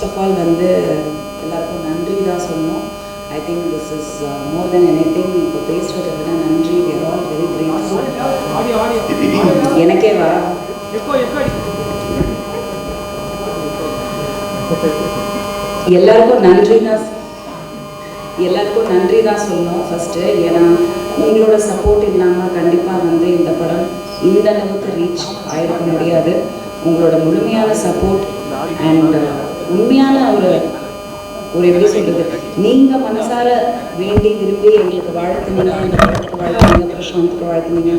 First of all வந்து எல்லாருக்கும் நன்றி தான் சொல்லணும். I think this is more than anything இப்போ பேசுகிறத விட நன்றி. வேர் ஆல் வெரி கிரேட்ஃபுல் எனக்கே வா. எல்லாருக்கும் நன்றி தான் எல்லாருக்கும் நன்றி தான் சொல்லணும் ஃபஸ்ட்டு ஏன்னா உங்களோட சப்போர்ட் இல்லாமல் கண்டிப்பாக வந்து இந்த படம் இந்த அளவுக்கு ரீச் ஆகிருக்க முடியாது. உங்களோட முழுமையான சப்போர்ட் அண்ட் உண்மையான ஒரு ஒரு எப்படி சொல்றது? நீங்க மனசார வேண்டி விரும்பி எங்களுக்கு வாழ்த்துனீங்க அந்த படத்துக்கு வாழ்த்துனீங்க பிரசாந்த்க்கு வாழ்த்துனீங்க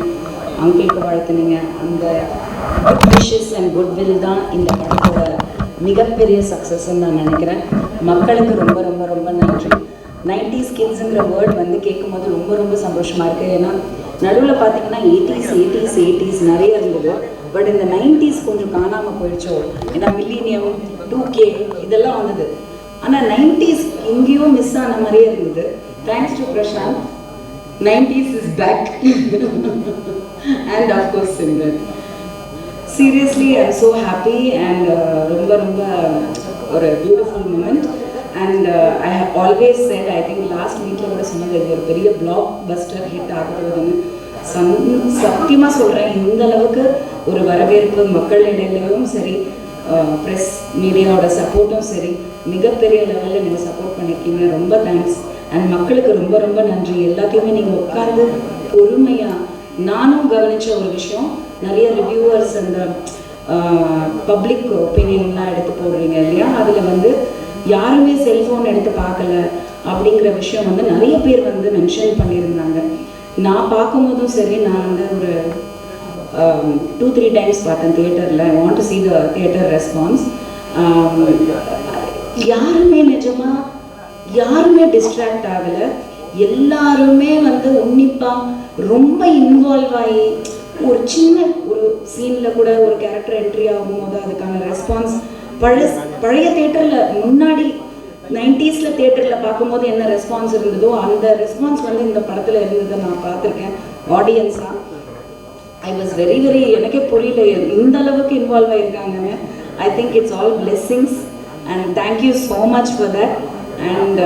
அங்கிளுக்கு வாழ்த்துனீங்க அந்த விஷஸ் அண்ட் குட்வில் தான் இந்த படத்தோட மிகப்பெரிய சக்ஸஸ்ன்னு நான் நினைக்கிறேன். மக்களுக்கு ரொம்ப ரொம்ப ரொம்ப நன்றி. நைன்டிஸ் ஸ்கின்ஸுங்கிற வேர்ட் வந்து கேட்கும்போது ரொம்ப ரொம்ப சந்தோஷமா இருக்கு. ஏன்னா நடுவில் பார்த்தீங்கன்னா எயிட்டிஸ் எயிட்டிஸ் எயிட்டிஸ் நிறைய இருந்தது. பட் இந்த நைன்டிஸ் கொஞ்சம் காணாமல் போயிடுச்சோ? ஏன்னா மில்லினியம் டூ கே இதெல்லாம் வந்தது. ஆனால் நைன்டிஸ் எங்கேயோ மிஸ் ஆன மாதிரியே இருந்தது. Thanks to Prashanth nineties is back and of course Simran seriously I am so happy and ரொம்ப ரொம்ப ஒரு beautiful moment and I have always said I think last வீக்கில் கூட சொன்னது இது ஒரு பெரிய பிளாக் பஸ்டர் ஹிட் ஆகுறதுன்னு சம் சத்தியமாக சொல்கிறேன் இந்த அளவுக்கு ஒரு வரவேற்பு மக்கள் இடையிலும் சரி ப்ரெஸ் மீடியாவோட சப்போர்ட்டும் சரி மிகப்பெரிய லெவலில் நீங்கள் சப்போர்ட் பண்ணியிருக்கீங்க ரொம்ப தேங்க்ஸ் அண்ட் மக்களுக்கு ரொம்ப ரொம்ப நன்றி. எல்லாத்தையுமே நீங்கள் உட்கார்ந்து பொறுமையாக நானும் கவனிச்ச ஒரு விஷயம். நிறைய ரிவ்யூவர்ஸ் அந்த பப்ளிக் ஒப்பீனியன்லாம் எடுத்து போடுறீங்க இல்லையா? அதில் வந்து யாருமே செல்ஃபோன் எடுத்து பார்க்கல அப்படிங்கிற விஷயம் வந்து நிறைய பேர் வந்து மென்ஷன் பண்ணியிருந்தாங்க. நான் பார்க்கும்போதும் சரி நான் வந்து ஒரு டூ த்ரீ டைம்ஸ் பார்த்தேன் தியேட்டரில் I want to see the theatre response யாருமே நிஜமாக யாருமே டிஸ்ட்ராக்ட் ஆகலை. எல்லாருமே வந்து உன்னிப்பாக ரொம்ப இன்வால்வ் ஆகி ஒரு சின்ன ஒரு சீனில் கூட ஒரு கேரக்டர் என்ட்ரி ஆகும்போது அதுக்கான ரெஸ்பான்ஸ் பழைய பழைய தேட்டரில் முன்னாடி நைன்டிஸில் தேட்டரில் பார்க்கும்போது என்ன ரெஸ்பான்ஸ் இருந்ததோ அந்த ரெஸ்பான்ஸ் வந்து இந்த படத்தில் இருந்ததை நான் பார்த்துருக்கேன். ஆடியன்ஸாக ஐ வாஸ் வெரி வெரி எனக்கே புரியல. இந்த அளவுக்கு involve ஆயிருக்காங்கன்னு. I think it's all blessings and thank you so much for that and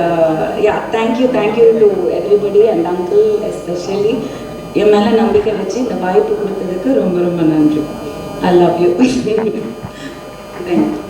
yeah thank you thank you to everybody and uncle especially என் மேலே நம்பிக்கை வச்சு இந்த வாய்ப்பு கொடுத்ததுக்கு ரொம்ப ரொம்ப நன்றி. I love you thank you